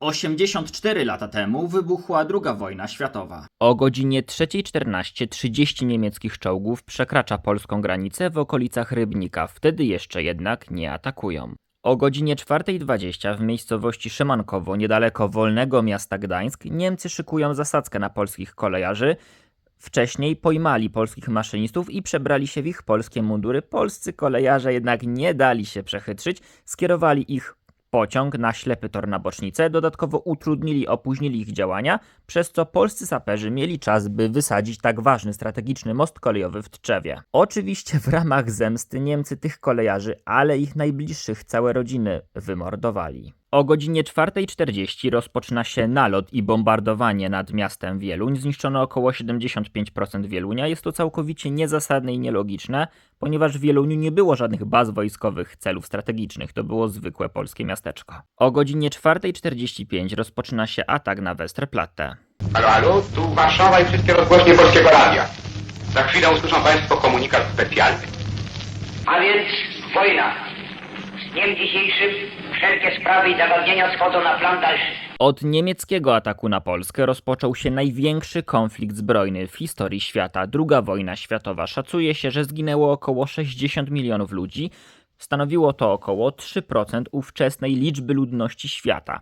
84 lata temu wybuchła II wojna światowa. O godzinie 3.14 30 niemieckich czołgów przekracza polską granicę w okolicach Rybnika, wtedy jeszcze jednak nie atakują. O godzinie 4.20 w miejscowości Szymankowo, niedaleko wolnego miasta Gdańsk, Niemcy szykują zasadzkę na polskich kolejarzy. Wcześniej pojmali polskich maszynistów i przebrali się w ich polskie mundury. Polscy kolejarze jednak nie dali się przechytrzyć, skierowali ich pociąg na ślepy tor na bocznicę, dodatkowo utrudnili, opóźnili ich działania, przez co polscy saperzy mieli czas, by wysadzić tak ważny strategiczny most kolejowy w Tczewie. Oczywiście w ramach zemsty Niemcy tych kolejarzy, ale ich najbliższych całe rodziny wymordowali. O godzinie 4.40 rozpoczyna się nalot i bombardowanie nad miastem Wieluń. Zniszczono około 75% Wielunia. Jest to całkowicie niezasadne i nielogiczne, ponieważ w Wieluniu nie było żadnych baz wojskowych celów strategicznych. To było zwykłe polskie miasteczko. O godzinie 4.45 rozpoczyna się atak na Westerplatte. Halo, halo, tu Warszawa i wszystkie rozgłośnie Polskiego Radia. Za chwilę usłyszą Państwo komunikat specjalny. A więc wojna. Z dniem dzisiejszym wszelkie sprawy i zagadnienia schodzą na plan dalszy. Od niemieckiego ataku na Polskę rozpoczął się największy konflikt zbrojny w historii świata. II wojna światowa. Szacuje się, że zginęło około 60 milionów ludzi. Stanowiło to około 3% ówczesnej liczby ludności świata.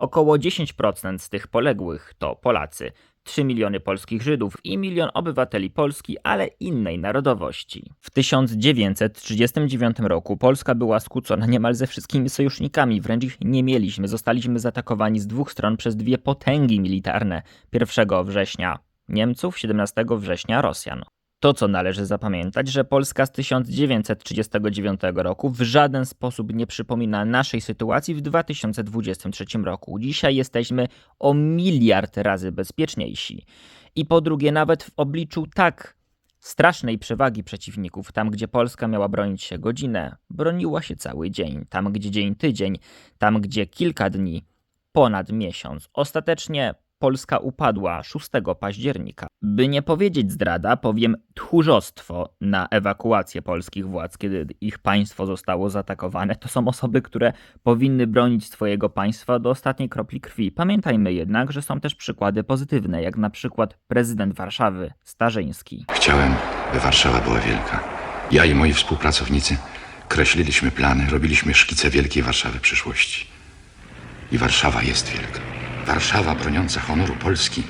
Około 10% z tych poległych to Polacy. 3 miliony polskich Żydów i milion obywateli Polski, ale innej narodowości. W 1939 roku Polska była skłócona niemal ze wszystkimi sojusznikami, wręcz ich nie mieliśmy. Zostaliśmy zaatakowani z dwóch stron przez dwie potęgi militarne. 1 września Niemców, 17 września Rosjan. To, co należy zapamiętać, że Polska z 1939 roku w żaden sposób nie przypomina naszej sytuacji w 2023 roku. Dzisiaj jesteśmy o miliard razy bezpieczniejsi. I po drugie, nawet w obliczu tak strasznej przewagi przeciwników, tam gdzie Polska miała bronić się godzinę, broniła się cały dzień, tam gdzie dzień tydzień, tam gdzie kilka dni, ponad miesiąc. Ostatecznie Polska upadła 6 października. By nie powiedzieć zdrada, powiem tchórzostwo na ewakuację polskich władz, kiedy ich państwo zostało zaatakowane. To są osoby, które powinny bronić swojego państwa do ostatniej kropli krwi. Pamiętajmy jednak, że są też przykłady pozytywne, jak na przykład prezydent Warszawy, Starzyński. Chciałem, by Warszawa była wielka. Ja i moi współpracownicy kreśliliśmy plany, robiliśmy szkice wielkiej Warszawy przyszłości. I Warszawa jest wielka. Warszawa broniąca honoru Polski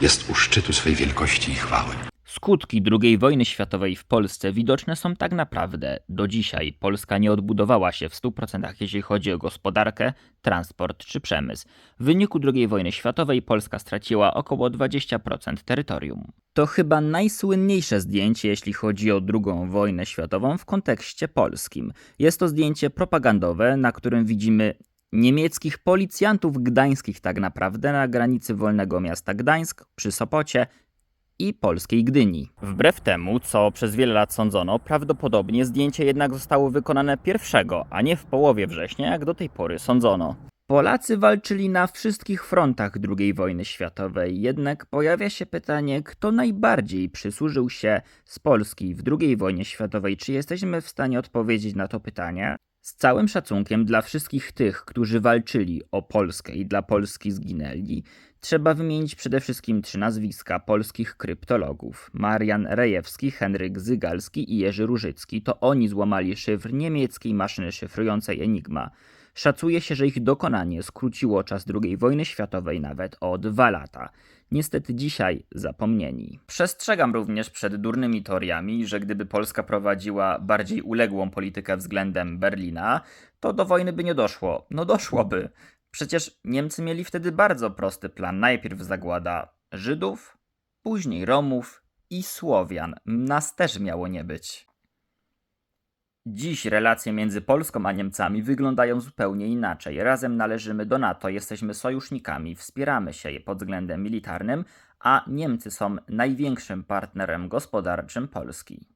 jest u szczytu swej wielkości i chwały. Skutki II wojny światowej w Polsce widoczne są tak naprawdę do dzisiaj. Polska nie odbudowała się w 100% jeśli chodzi o gospodarkę, transport czy przemysł. W wyniku II wojny światowej Polska straciła około 20% terytorium. To chyba najsłynniejsze zdjęcie, jeśli chodzi o II wojnę światową w kontekście polskim. Jest to zdjęcie propagandowe, na którym widzimy niemieckich policjantów gdańskich tak naprawdę na granicy wolnego miasta Gdańsk przy Sopocie i polskiej Gdyni. Wbrew temu, co przez wiele lat sądzono, prawdopodobnie zdjęcie jednak zostało wykonane 1, a nie w połowie września, jak do tej pory sądzono. Polacy walczyli na wszystkich frontach II wojny światowej, jednak pojawia się pytanie, kto najbardziej przysłużył się z Polski w II wojnie światowej. Czy jesteśmy w stanie odpowiedzieć na to pytanie? Z całym szacunkiem dla wszystkich tych, którzy walczyli o Polskę i dla Polski zginęli, trzeba wymienić przede wszystkim trzy nazwiska polskich kryptologów: Marian Rejewski, Henryk Zygalski i Jerzy Różycki. To oni złamali szyfr niemieckiej maszyny szyfrującej Enigma. Szacuje się, że ich dokonanie skróciło czas II wojny światowej nawet o dwa lata. Niestety dzisiaj zapomnieni. Przestrzegam również przed durnymi teoriami, że gdyby Polska prowadziła bardziej uległą politykę względem Berlina, to do wojny by nie doszło. No doszłoby. Przecież Niemcy mieli wtedy bardzo prosty plan. Najpierw zagłada Żydów, później Romów i Słowian. Nas też miało nie być. Dziś relacje między Polską a Niemcami wyglądają zupełnie inaczej. Razem należymy do NATO, jesteśmy sojusznikami, wspieramy się pod względem militarnym, a Niemcy są największym partnerem gospodarczym Polski.